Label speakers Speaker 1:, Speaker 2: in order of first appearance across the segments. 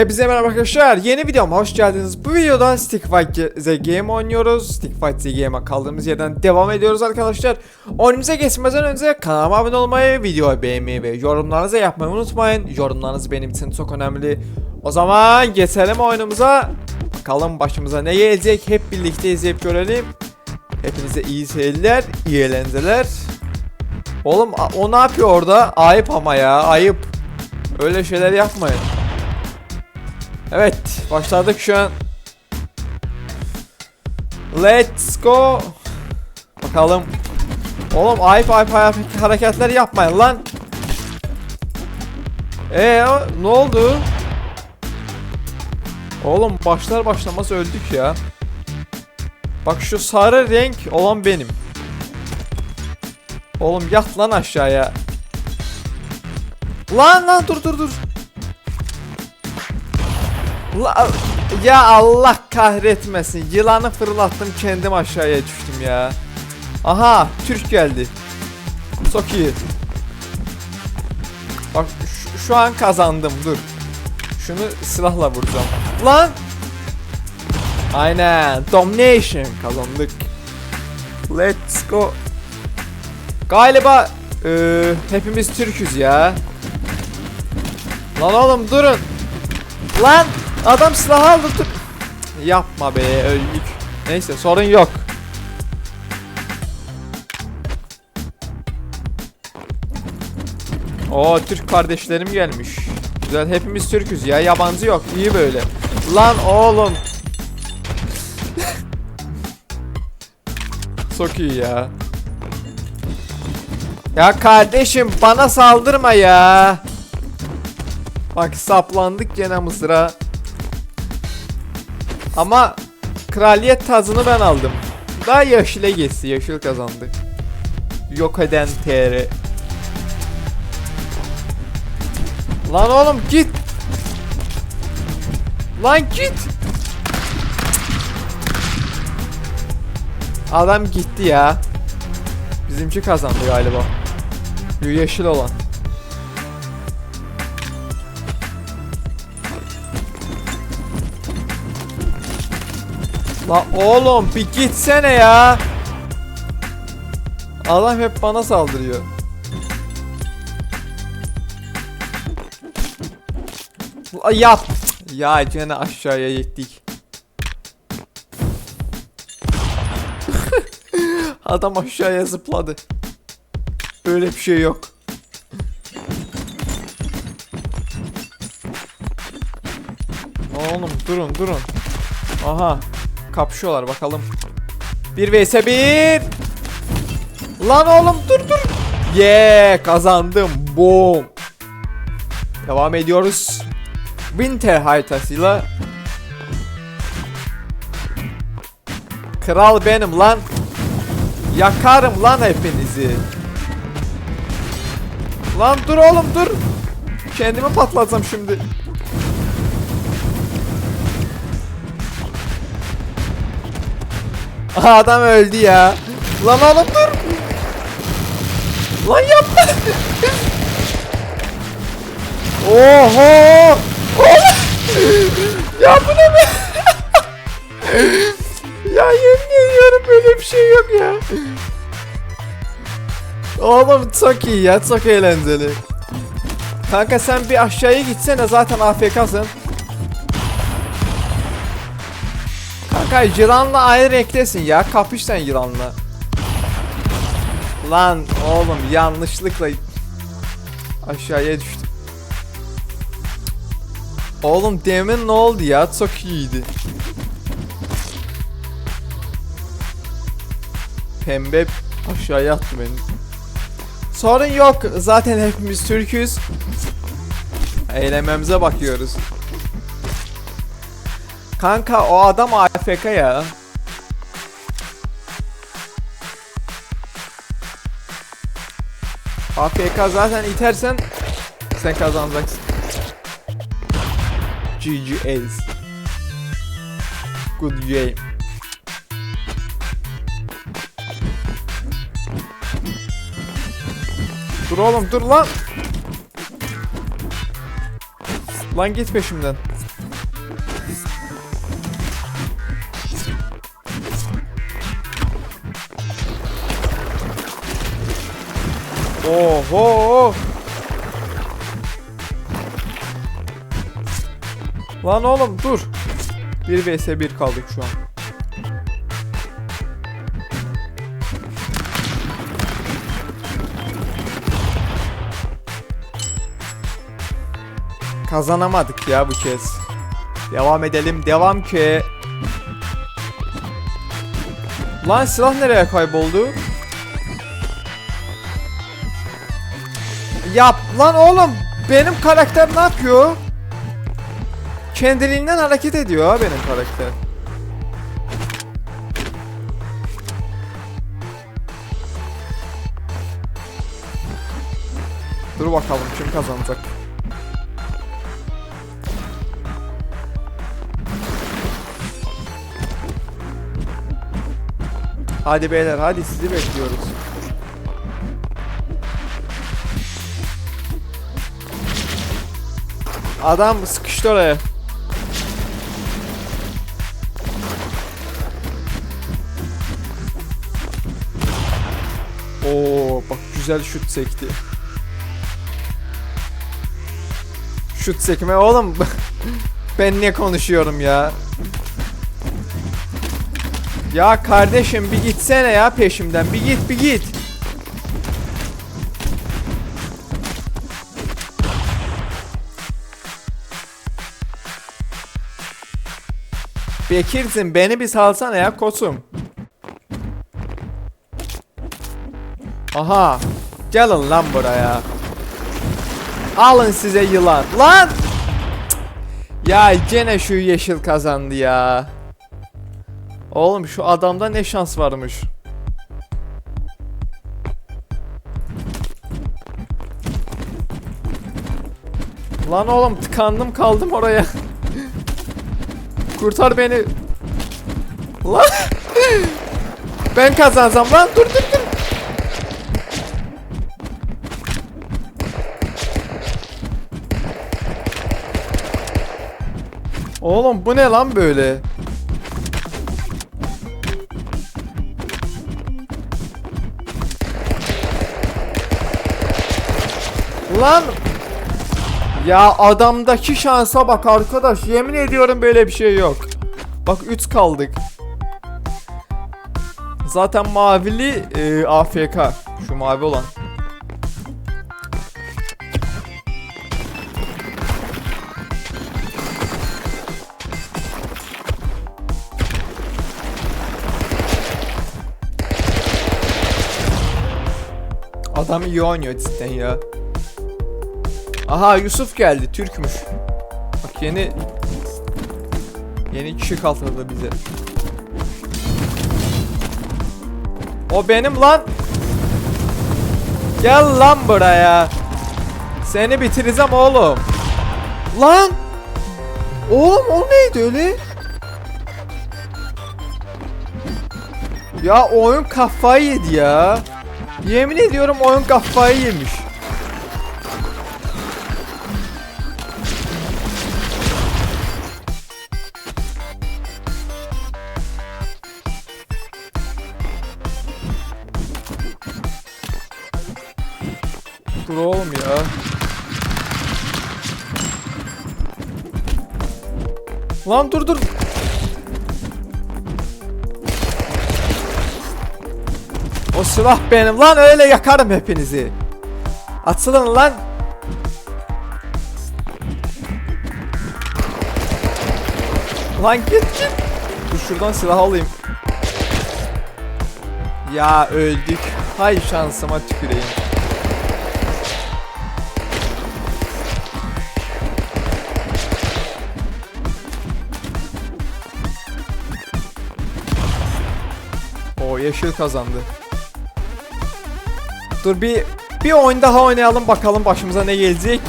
Speaker 1: Hepinize merhaba arkadaşlar. Yeni videoma hoş geldiniz. Bu videoda Stick Fight The Game oynuyoruz. Stick Fight The Game'a kaldığımız yerden devam ediyoruz arkadaşlar. Oyunumuza geçmeden önce kanalıma abone olmayı, videoyu beğenmeyi ve yorumlarınızı yapmayı unutmayın. Yorumlarınız benim için çok önemli. O zaman geçelim oyunumuza. Bakalım başımıza ne gelecek hep birlikte izleyip görelim. Hepinize iyi seyirler, iyi eğlenceler. Oğlum o ne yapıyor orada? Ayıp ama ya, ayıp. Öyle şeyler yapmayın. Evet, başladık şu an. Let's go. Bakalım. Oğlum ayıp ayıp ayıp hareketler yapmayın lan. Ee ne oldu? Oğlum başlar başlamaz öldük ya. Bak şu sarı renk olan benim. Oğlum yat lan aşağıya. Lan lan dur dur dur. La, ya Allah kahretmesin. Yılanı fırlattım kendim aşağıya düştüm ya. Aha Türk geldi. Çok iyi. Bak şu, an kazandım dur. Şunu silahla vuracağım. Lan! Aynen. Domination kazandık. Let's go. Galiba eee, hepimiz Türk'üz ya. Lan oğlum durun. Lan adam silah aldı dur. Yapma be öldük. Neyse sorun yok. Oo Türk kardeşlerim gelmiş. Güzel hepimiz Türk'üz ya yabancı yok iyi böyle. Lan oğlum. Çok iyi ya. Ya kardeşim bana saldırma ya. Bak saplandık gene mızıra. Ama kraliyet tacını ben aldım. Daha yeşile geçti. Yeşil kazandı. Yok eden TR. Lan oğlum git. Lan git. Adam gitti ya. Bizimki kazandı galiba. Yeşil olan. La oğlum bir gitsene ya. Adam hep bana saldırıyor. La yap. Ya gene aşağıya gittik. Adam aşağıya zıpladı. Böyle bir şey yok. Oğlum durun durun. Aha. Kapışıyorlar bakalım. 1 vs 1. Lan oğlum dur dur. Yeah kazandım. Boom. Devam ediyoruz. Winter haritasıyla. Kral benim lan. Yakarım lan hepinizi. Lan dur oğlum dur. Kendimi patlatacağım şimdi. Adam öldü ya. Lan oğlum dur. Lan yapma. Oho. Oğlum. ya bu ne be? ya yemin ediyorum böyle bir şey yok ya. Oğlum çok iyi ya çok eğlenceli. Kanka sen bir aşağıya gitsene zaten AFK'sın. Kanka yılanla aynı renktesin ya. Kapış sen yılanla. Lan oğlum yanlışlıkla aşağıya düştüm. Oğlum demin ne oldu ya? Çok iyiydi. Pembe aşağıya attı beni. Sorun yok. Zaten hepimiz Türk'üz. Eğlenmemize bakıyoruz. Kanka o adam AFK ya. AFK zaten itersen sen kazanacaksın. GG Ace. Good game. Dur oğlum dur lan. Lan git peşimden. Oho. Lan oğlum dur. 1 vs 1 kaldık şu an. Kazanamadık ya bu kez. Devam edelim. Devam ki. Lan silah nereye kayboldu? Yap lan oğlum. Benim karakter ne yapıyor? Kendiliğinden hareket ediyor benim karakter. Dur bakalım kim kazanacak. Hadi beyler hadi sizi bekliyoruz. Adam sıkıştı oraya. Oo bak güzel şut sekti. Şut sekme oğlum. ben ne konuşuyorum ya? Ya kardeşim bir gitsene ya peşimden. Bir git bir git. Bekir'sin beni bir salsana ya koçum. Aha. Gelin lan buraya. Alın size yılan. Lan! Ya gene şu yeşil kazandı ya. Oğlum şu adamda ne şans varmış. Lan oğlum tıkandım kaldım oraya. Kurtar beni. Lan. ben kazansam lan dur dur dur. Oğlum bu ne lan böyle? Lan ya adamdaki şansa bak arkadaş yemin ediyorum böyle bir şey yok. Bak 3 kaldık. Zaten mavili e, AFK. Şu mavi olan. Adam iyi oynuyor cidden ya. Aha Yusuf geldi Türkmüş. Bak yeni yeni kişi katıldı bize. O benim lan. Gel lan buraya. Seni bitireceğim oğlum. Lan. Oğlum o neydi öyle? Ya oyun kafayı yedi ya. Yemin ediyorum oyun kafayı yemiş. Lan dur dur. O silah benim lan öyle yakarım hepinizi. Açılın lan. Lan git git. Dur şuradan silah alayım. Ya öldük. Hay şansıma tüküreyim. Yeşil kazandı. Dur bir bir oyun daha oynayalım bakalım başımıza ne gelecek.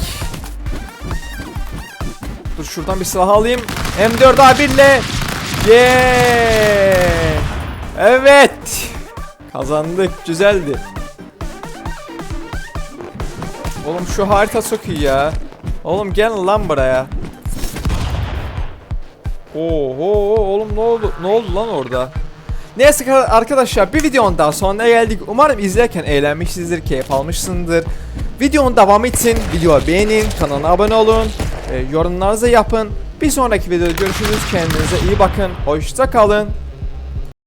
Speaker 1: Dur şuradan bir silah alayım. M4 A1 ile. Yeah! Evet. Kazandık. Güzeldi. Oğlum şu harita çok iyi ya. Oğlum gel lan buraya. Oho oğlum ne oldu? Ne oldu lan orada? Neyse arkadaşlar bir videonun daha sonuna geldik. Umarım izlerken eğlenmişsinizdir, keyif almışsınızdır. Videonun devamı için videoyu beğenin, kanala abone olun, e, yorumlarınızı yapın. Bir sonraki videoda görüşürüz. Kendinize iyi bakın. Hoşça kalın.